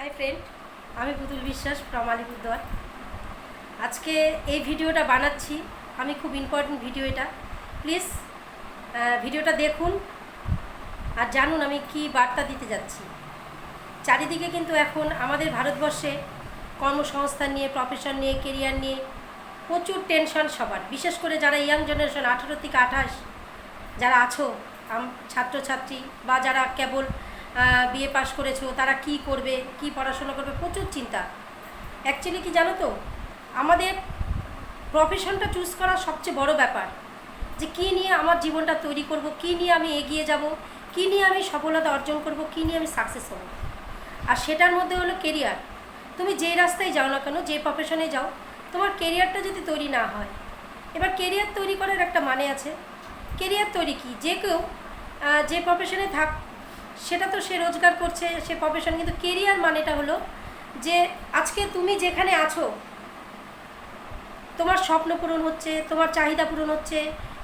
Hi friend আমি পুতুল বিশ্বাস ফ্রম আলিপুরদুয়ার। আজকে এই ভিডিওটা বানাচ্ছি। আমি খুব ইম্পর্টেন্ট ভিডিও এটা। প্লিজ ভিডিওটা দেখুন আর জানুন আমি কি বার্তা দিতে যাচ্ছি। চারিদিকে কিন্তু এখন আমাদের ভারতবর্ষে কর্মসংস্থান নিয়ে প্রফেশন নিয়ে কেরিয়ার নিয়ে প্রচুর টেনশন সবার। বিশেষ করে যারা ইয়াং জেনারেশন আঠেরো থেকে আঠাশ, যারা আছো ছাত্রছাত্রী বা যারা কেবল বিএ পাশ করেছ, তারা কি করবে, কি পড়াশোনা করবে, প্রচুর চিন্তা। অ্যাকচুয়ালি কি জানো তো? আমাদের প্রফেশনটা চুজ করা সবচেয়ে বড় ব্যাপার। যে কী নিয়ে আমার জীবনটা তৈরি করব, কী নিয়ে আমি এগিয়ে যাব, কী নিয়ে আমি সফলতা অর্জন করব, কী নিয়ে আমি সাকসেস হব। আর সেটার মধ্যে হলো কেরিয়ার তুমি যেই রাস্তায় যাও না কেন যে প্রফেশনে যাও, তোমার কেরিয়ারটা যদি তৈরি না হয়, এবার কেরিয়ার তৈরি করার একটা মানে আছে। কেরিয়ার তৈরি কি? যে কেউ যে প্রফেশনে থাক সেটা তো সে রোজগার করছে, সে প্রফেশন কিন্তু কেরিয়ার মানেটা হলো যে আজকে তুমি যেখানে আছো, তোমার স্বপ্ন পূরণ হচ্ছে, তোমার চাহিদা পূরণ হচ্ছে,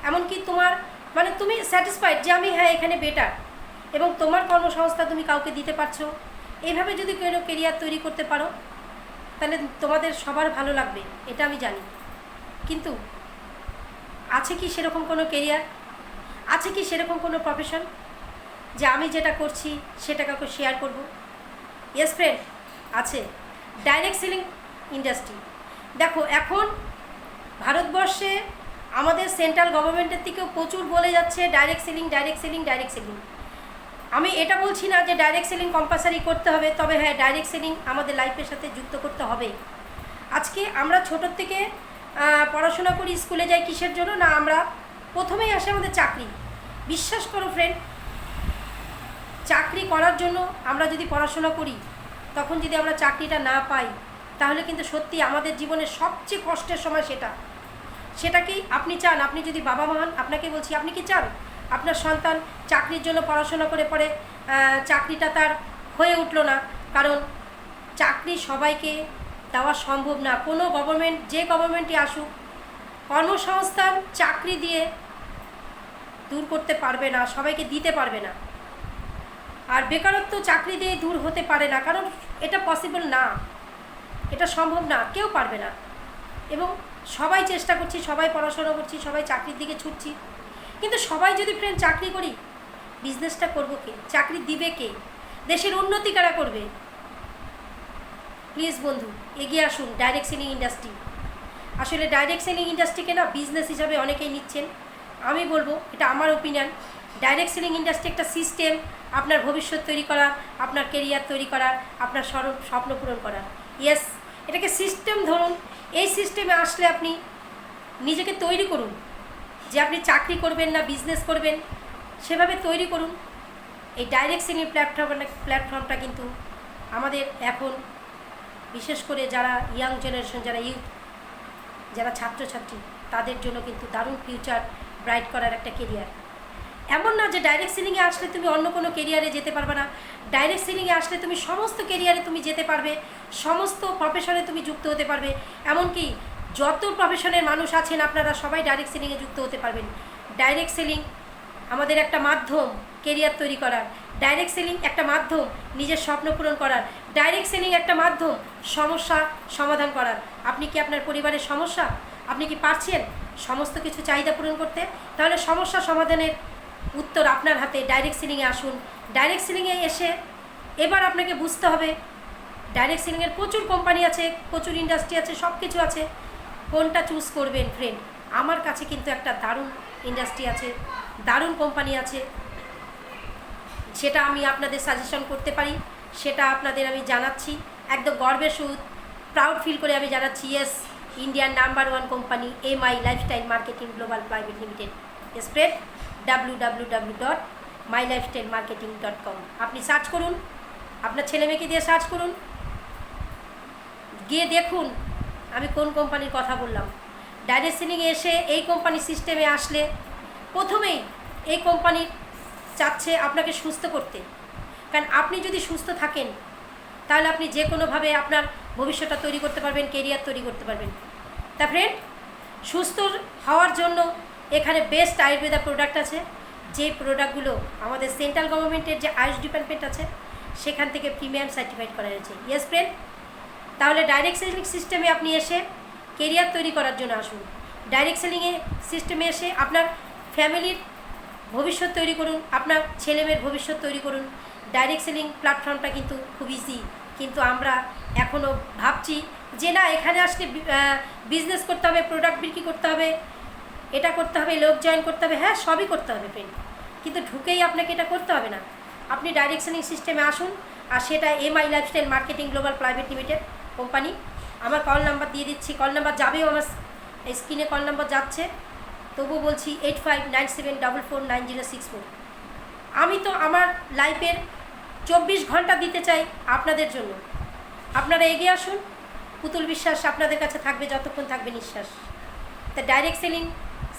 এমনকি তোমার মানে তুমি স্যাটিসফাইড যে আমি হ্যাঁ এখানে বেটার এবং তোমার কর্মসংস্থা তুমি কাউকে দিতে পারছ। এইভাবে যদি কেউ কেরিয়ার তৈরি করতে পারো, তাহলে তোমাদের সবার ভালো লাগবে, এটা আমি জানি। কিন্তু আছে কি সেরকম কোনো কেরিয়ার আছে কি সেরকম কোনো প্রফেশন যে আমি যেটা করছি সেটা কাউকে শেয়ার করব। ইয়েস ফ্রেন্ড আছে। ডাইরেক্ট সেলিং ইন্ডাস্ট্রি দেখো, এখন ভারতবর্ষে আমাদের সেন্ট্রাল গভর্নমেন্টের থেকেও প্রচুর বলে যাচ্ছে direct selling direct selling direct selling আমি এটা বলছি না যে ডাইরেক্ট সেলিং কম্পালসারি করতে হবে, তবে হ্যাঁ ডাইরেক্ট সেলিং আমাদের লাইফের সাথে যুক্ত করতে হবে। আজকে আমরা ছোটোর থেকে পড়াশোনা করি, স্কুলে যাই কিসের জন্য? না, আমরা প্রথমেই আসে আমাদের চাকরি। বিশ্বাস করো ফ্রেন্ড চাকরি করার জন্য আমরা যদি পড়াশোনা করি, তখন যদি আমরা চাকরিটা না পাই, তাহলে কিন্তু সত্যি আমাদের জীবনের সবচেয়ে কষ্টের সময় সেটা। সেটাকেই আপনি চান। আপনি যদি বাবা মা হন, আপনাকে বলছি, আপনি কি চান? আপনার সন্তান চাকরির জন্য পড়াশোনা করে পরে চাকরিটা তার হয়ে উঠল না। কারণ চাকরি সবাইকে দেওয়া সম্ভব না। কোনো গভর্নমেন্ট যে গভর্নমেন্টই আসুক, কর্মসংস্থান চাকরি দিয়ে দূর করতে পারবে না, সবাইকে দিতে পারবে না। আর বেকারত্ব চাকরি দিয়ে দূর হতে পারে না, কারণ এটা পসিবল না। এটা সম্ভব না, কেউ পারবে না। এবং সবাই চেষ্টা করছি, সবাই পড়াশোনা করছি, সবাই চাকরির দিকে ছুটছি। কিন্তু সবাই যদি ফ্রেন্ড চাকরি করি বিজনেসটা করব কে? চাকরি দিবে কে? দেশের উন্নতি কারা করবে? প্লিজ বন্ধু, এগিয়ে আসুন ডাইরেক্ট সেলিং ইন্ডাস্ট্রি আসলে ডাইরেক্ট সেলিং ইন্ডাস্ট্রিকে না বিজনেস হিসাবে অনেকেই নিচ্ছেন। আমি বলব, এটা আমার ওপিনিয়ন ডাইরেক্ট সেলিং ইন্ডাস্ট্রি একটা সিস্টেম আপনার ভবিষ্যৎ তৈরি করা, আপনার কেরিয়ার তৈরি করা, আপনার স্বপ্ন পূরণ করার ইয়েস এটাকে সিস্টেম ধরুন, এই সিস্টেমে আসলে আপনি নিজেকে তৈরি করুন। যে আপনি চাকরি করবেন না বিজনেস করবেন, সেভাবে তৈরি করুন। এই ডাইরেক্ট সেলিং প্ল্যাটফর্ম প্ল্যাটফর্মটা কিন্তু আমাদের এখন, বিশেষ করে যারা ইয়াং জেনারেশন যারা ইউথ যারা ছাত্রছাত্রী, তাদের জন্য কিন্তু দারুণ ফিউচার ব্রাইট করার একটা কেরিয়ার এমন না যে ডাইরেক্ট সেলিংয়ে আসলে তুমি অন্য কোনো কেরিয়ারে যেতে পারবে না। ডাইরেক্ট সেলিংয়ে আসলে তুমি সমস্ত কেরিয়ারে তুমি যেতে পারবে, সমস্ত প্রফেশনে তুমি যুক্ত হতে পারবে। এমনকি যত প্রফেশনের মানুষ আছেন, আপনারা সবাই ডাইরেক্ট সেলিংয়ে যুক্ত হতে পারবেন। ডাইরেক্ট সেলিং আমাদের একটা মাধ্যম কেরিয়ার তৈরি করার। ডাইরেক্ট সেলিং একটা মাধ্যম নিজের স্বপ্ন পূরণ করার। ডাইরেক্ট সেলিং একটা মাধ্যম সমস্যা সমাধান করার। আপনি কি আপনার পরিবারের সমস্যা? আপনি কি পারছেন সমস্ত কিছু চাহিদা পূরণ করতে? তাহলে সমস্যা সমাধানের উত্তর আপনার হাতে ডাইরেক্ট সিলিংয়ে আসুন। ডাইরেক্ট সিলিংয়ে এসে এবার আপনাকে বুঝতে হবে ডাইরেক্ট সিলিংয়ের প্রচুর কোম্পানি আছে, প্রচুর ইন্ডাস্ট্রি আছে সব কিছু আছে। কোনটা চুজ করবেন ফ্রেন্ড আমার কাছে কিন্তু একটা দারুণ ইন্ডাস্ট্রি আছে, দারুণ কোম্পানি আছে। সেটা আমি আপনাদের সাজেশন করতে পারি, সেটা আপনাদের আমি জানাচ্ছি। একদম গর্বের সুদ প্রাউড ফিল করে আমি জানাচ্ছি yes Indian number one company M I lifestyle marketing global private limited spread W W W dot my lifestyle marketing dot com আপনি সার্চ করুন, আপনার ছেলে মেয়েকে দিয়ে সার্চ করুন। গিয়ে দেখুন আমি কোন কোম্পানির কথা বললাম। ডাইরেক্ট এসে এই কোম্পানি সিস্টেমে আসলে প্রথমেই এই কোম্পানির চাচ্ছে আপনাকে সুস্থ করতে। কারণ আপনি যদি সুস্থ থাকেন, তাহলে আপনি যে কোনোভাবে আপনার ভবিষ্যৎটা তৈরি করতে পারবেন কেরিয়ার তৈরি করতে পারবেন। তা ফ্রেন্ড সুস্থ হওয়ার জন্য এখানে বেস্ট আয়ুর্বেদা প্রোডাক্ট আছে যে প্রোডাক্টগুলো আমাদের সেন্ট্রাল গভর্নমেন্টের যে আয়ুষ ডিপার্টমেন্ট আছে, সেখান থেকে প্রিমিয়াম সার্টিফাইড করা হয়েছে। ইয়েস ফ্রেন্ড তাহলে ডাইরেক্ট সেলিং সিস্টেমে আপনি এসে কেরিয়ার তৈরি করার জন্য আসুন। ডাইরেক্ট সেলিংয়ে সিস্টেমে এসে আপনার ফ্যামিলির ভবিষ্যৎ তৈরি করুন, আপনার ছেলেমেয়ের ভবিষ্যৎ তৈরি করুন। ডাইরেক্ট সেলিং প্ল্যাটফর্মটা কিন্তু খুব ইজি কিন্তু আমরা এখনও ভাবছি যে না, এখানে আসলে বিজনেস করতে হবে প্রোডাক্ট বিক্রি করতে হবে। এটা করতে হবে, লোক জয়েন করতে হবে হ্যাঁ সবই করতে হবে ফ্রেন্ড কিন্তু ঢুকেই আপনাকে এটা করতে হবে না। আপনি ডাইরেক্ট সেলিং সিস্টেমে আসুন, আর সেটা M I lifestyle marketing global private limited company আমার কল নাম্বার দিয়ে দিচ্ছি কল নাম্বার যাবেও আমার স্ক্রিনে কল নাম্বার যাচ্ছে। তবু বলছি eight five nine seven double four nine zero six four আমি তো আমার লাইফের চব্বিশ ঘণ্টা দিতে চাই আপনাদের জন্য। আপনারা এগিয়ে আসুন। পুতুল বিশ্বাস আপনাদের কাছে থাকবে, যতক্ষণ থাকবে নিঃশ্বাস। তা ডাইরেক্ট সেলিং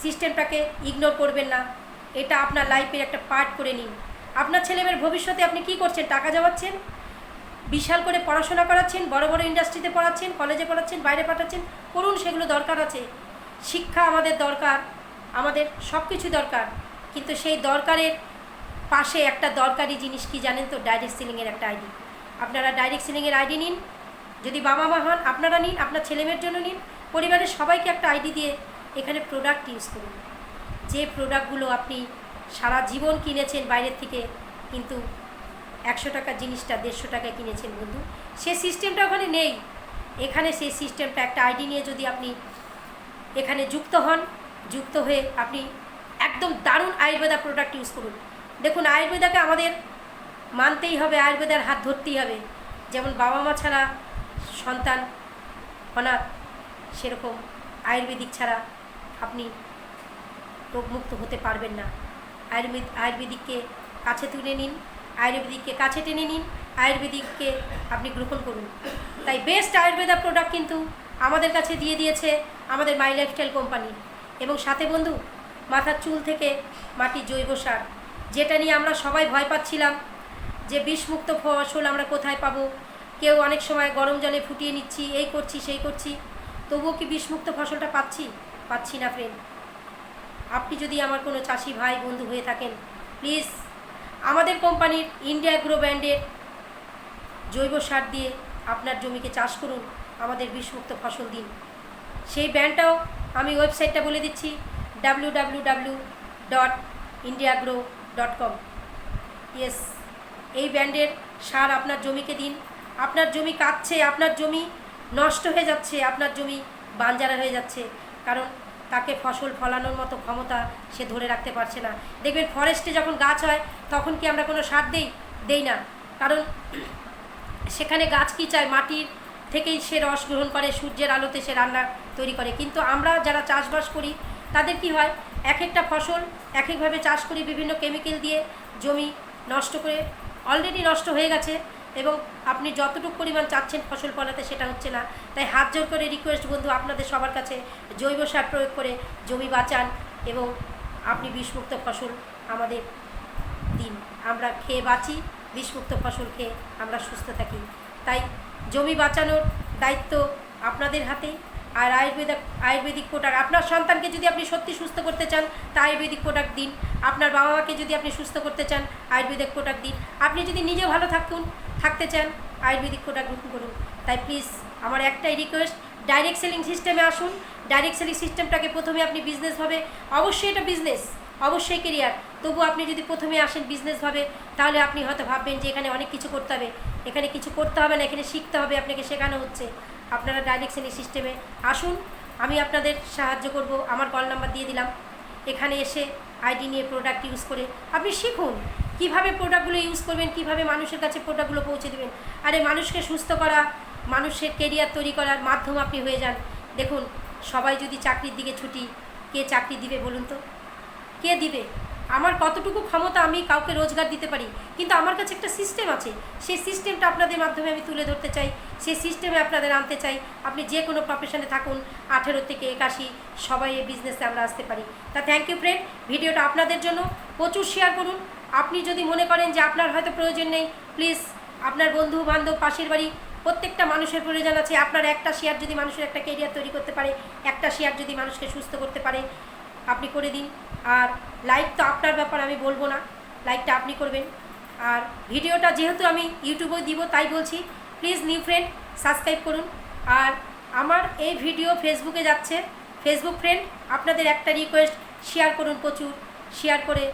সিস্টেমটাকে ইগনোর করবেন না। এটা আপনার লাইফের একটা পার্ট করে নিন। আপনার ছেলেমেয়ের ভবিষ্যতে আপনি কি করছেন? টাকা জমাচ্ছেন, বিশাল করে পড়াশোনা করাচ্ছেন, বড় বড় ইন্ডাস্ট্রিতে পড়াচ্ছেন কলেজে পড়াচ্ছেন, বাইরে পাঠাচ্ছেন, করুন, সেগুলো দরকার আছে। শিক্ষা আমাদের দরকার, আমাদের সব কিছু দরকার। কিন্তু সেই দরকারের পাশে একটা দরকারি জিনিস কি জানেন তো? ডাইরেক্ট সেলিংয়ের একটা আইডি আপনারা ডাইরেক্ট সেলিংয়ের আইডি নিন। যদি বাবা মা হন, আপনারা নিন, আপনার ছেলেমেয়ের জন্য নিন। পরিবারের সবাইকে একটা আইডি দিয়ে এখানে প্রোডাক্ট ইউজ করুন। যে প্রোডাক্টগুলো আপনি সারা জীবন কিনেছেন বাইরের থেকে, কিন্তু একশো টাকার জিনিসটা দেড়শো টাকায় কিনেছেন বন্ধু, সে সিস্টেমটা ওখানে নেই। এখানে সেই সিস্টেমটা একটা আইডি নিয়ে যদি আপনি এখানে যুক্ত হন, যুক্ত হয়ে আপনি একদম দারুণ আয়ুর্বেদা প্রোডাক্ট ইউজ করুন। দেখুন, আয়ুর্বেদাকে আমাদের মানতেই হবে, আয়ুর্বেদার হাত ধরতেই হবে। যেমন বাবা মা ছাড়া সন্তান, অনাথ সেরকম আয়ুর্বেদিক ছাড়া আপনি রোগমুক্ত হতে পারবেন না। আয়ুর্বেদ, আয়ুর্বেদিককে কাছে তুলে নিন, আয়ুর্বেদিককে কাছে টেনে নিন, আয়ুর্বেদিককে আপনি গ্রহণ করুন। তাই বেস্ট আয়ুর্বেদা প্রোডাক্ট কিন্তু আমাদের কাছে দিয়ে দিয়েছে আমাদের মাই লাইফস্টাইল কোম্পানি এবং সাথে বন্ধু, মাথার চুল থেকে মাটির জৈব সার, যেটা নিয়ে আমরা সবাই ভয় পাচ্ছিলাম যে বিষমুক্ত ফসল আমরা কোথায় পাবো। কেউ অনেক সময় গরম জলে ফুটিয়ে নিচ্ছি, এই করছি, সেই করছি। তবুও কি বিষমুক্ত ফসলটা পাচ্ছি? পাচ্ছি না ফ্রেন্ড আপনি যদি আমার কোনো চাষি ভাই, বন্ধু হয়ে থাকেন প্লিজ আমাদের কোম্পানির ইন্ডিয়া গ্রো ব্র্যান্ডের জৈব সার দিয়ে আপনার জমিকে চাষ করুন, আমাদের বিষমুক্ত ফসল দিন। সেই ব্র্যান্ডটাও আমি ওয়েবসাইটটা বলে দিচ্ছি W W W dot India grow dot com yes এই ব্র্যান্ডের সার আপনার জমিকে দিন। আপনার জমি কাটছে, আপনার জমি নষ্ট হয়ে যাচ্ছে, আপনার জমি বাঞ্জারা হয়ে যাচ্ছে। কারণ তাকে ফসল ফলানোর মতো ক্ষমতা সে ধরে রাখতে পারছে না। দেখবেন ফরেস্টে যখন গাছ হয়, তখন কি আমরা কোনো সার দেই? দেই না। কারণ সেখানে গাছ কী চায়? মাটির থেকেই সে রস গ্রহণ করে, সূর্যের আলোতে সে রান্না তৈরি করে। কিন্তু আমরা যারা চাষবাস করি, তাদের কি হয়? এক একটা ফসল এক একভাবে চাষ করি বিভিন্ন কেমিক্যাল দিয়ে, জমি নষ্ট করে অলরেডি নষ্ট হয়ে গেছে। এবং আপনি যতটুকু পরিমাণ চাচ্ছেন ফসল ফলাতে সেটা হচ্ছে না। তাই হাত জোর করে রিকোয়েস্ট বন্ধু আপনাদের সবার কাছে জৈব সার প্রয়োগ করে জমি বাঁচান এবং আপনি বিষমুক্ত ফসল আমাদের দিন। আমরা খেয়ে বাঁচি, বিষমুক্ত ফসল খেয়ে আমরা সুস্থ থাকি। তাই জমি বাঁচানোর দায়িত্ব আপনাদের হাতেই আর আয়ুর্বেদিক আয়ুর্বেদিক প্রোডাক্ট আপনার সন্তানকে যদি আপনি সত্যি সুস্থ করতে চান, তা আয়ুর্বেদিক প্রোডাক্ট দিন। আপনার বাবা মাকে যদি আপনি সুস্থ করতে চান, আয়ুর্বেদিক প্রোডাক্ট দিন। আপনি যদি নিজে ভালো থাকুন, থাকতে চান, আয়ুর্বেদিক প্রোডাক্ট গ্রহণ করুন। তাই প্লিজ আমার একটাই রিকোয়েস্ট ডাইরেক্ট সেলিং সিস্টেমে আসুন। ডাইরেক্ট সেলিং সিস্টেমটাকে প্রথমে আপনি বিজনেসভাবে অবশ্যই এটা বিজনেস অবশ্যই কেরিয়ার তবু আপনি যদি প্রথমে আসেন বিজনেসভাবে তাহলে আপনি হয়তো ভাববেন যে এখানে অনেক কিছু করতে হবে। এখানে কিছু করতে হবে না, এখানে শিখতে হবে, আপনাকে শেখানো হচ্ছে। আপনারা ডাইরেক্ট সিস্টেমে আসুন, আমি আপনাদের সাহায্য করব, আমার কল নাম্বার দিয়ে দিলাম। এখানে এসে আইডি নিয়ে প্রোডাক্ট ইউজ করে আপনি শিখুন, কীভাবে প্রোডাক্টগুলো ইউজ করবেন, কীভাবে মানুষের কাছে প্রোডাক্টগুলো পৌঁছে দেবেন। আরে মানুষকে সুস্থ করা, মানুষের কেরিয়ার তৈরি করার মাধ্যম আপনি হয়ে যান। দেখুন, সবাই যদি চাকরির দিকে ছুটি, কে চাকরি দিবে বলুন তো? কে দিবে? আমার কতটুকু ক্ষমতা আমি কাউকে রোজগার দিতে পারি? কিন্তু আমার কাছে একটা সিস্টেম আছে। সেই সিস্টেমটা আপনাদের মাধ্যমে আমি তুলে ধরতে চাই। সেই সিস্টেমে আপনাদের আনতে চাই। আপনি যে কোনো প্রফেশনে থাকুন, আঠেরো থেকে একাশি, সবাই এই বিজনেসে আমরা আসতে পারি। তা থ্যাংক ইউ ফ্রেন্ড ভিডিওটা আপনাদের জন্য প্রচুর শেয়ার করুন। আপনি যদি মনে করেন যে আপনার হয়তো প্রয়োজন নেই প্লিজ আপনার বন্ধু বান্ধব পাশের বাড়ি, প্রত্যেকটা মানুষের প্রয়োজন আছে। আপনার একটা শেয়ার যদি মানুষের একটা কেরিয়ার তৈরি করতে পারে, একটা শেয়ার যদি মানুষকে সুস্থ করতে পারে, আপনি করে দিন। আর লাইক তো আপনার ব্যাপার আমি বলব না। লাইকটা আপনি করবেন। আর ভিডিওটা যেহেতু আমি ইউটিউবে দিব, তাই বলছি প্লিজ নিউ ফ্রেন্ড সাবস্ক্রাইব করুন। আর আমার এই ভিডিও ফেসবুকে যাচ্ছে। ফেসবুক ফ্রেন্ড আপনাদের একটা রিকোয়েস্ট শেয়ার করুন প্রচুর। শেয়ার করে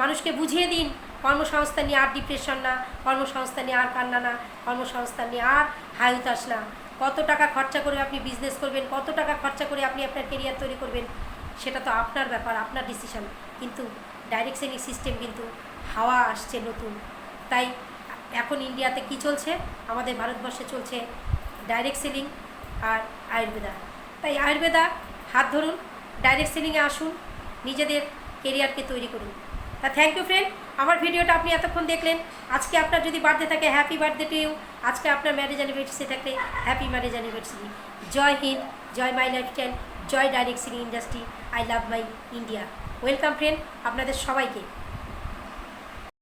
মানুষকে বুঝিয়ে দিন, কর্মসংস্থান নিয়ে আর ডিপ্রেশন না, কর্মসংস্থান নিয়ে আর কান্না না, কর্মসংস্থান নিয়ে আর হাই উতাস না। কত টাকা খরচা করে আপনি বিজনেস করবেন, কত টাকা খরচা করে আপনি আপনার কেরিয়ার তৈরি করবেন। সেটা তো আপনার ব্যাপার, আপনার ডিসিশন কিন্তু ডাইরেক্ট সেলিং সিস্টেম কিন্তু হাওয়া আসছে নতুন। তাই এখন ইন্ডিয়াতে কি চলছে? আমাদের ভারতবর্ষে চলছে ডাইরেক্ট সেলিং আর আয়ুর্বেদা তাই আয়ুর্বেদা হাত ধরুন ডাইরেক্ট সেলিংয়ে আসুন, নিজেদের কেরিয়ারকে তৈরি করুন। তা থ্যাংক ইউ ফ্রেন্ড আমার ভিডিওটা আপনি এতক্ষণ দেখলেন। আজকে আপনার যদি বার্থডে থাকে হ্যাপি বার্থডে টু ইউ আজকে আপনার ম্যারেজ অ্যানিভার্সারি থাকলে হ্যাপি ম্যারেজ অ্যানিভার্সারি জয় হিন্দ, জয় my lifestyle Joy direct selling industry I love my India. Welcome friend আপনাদের সবাইকে।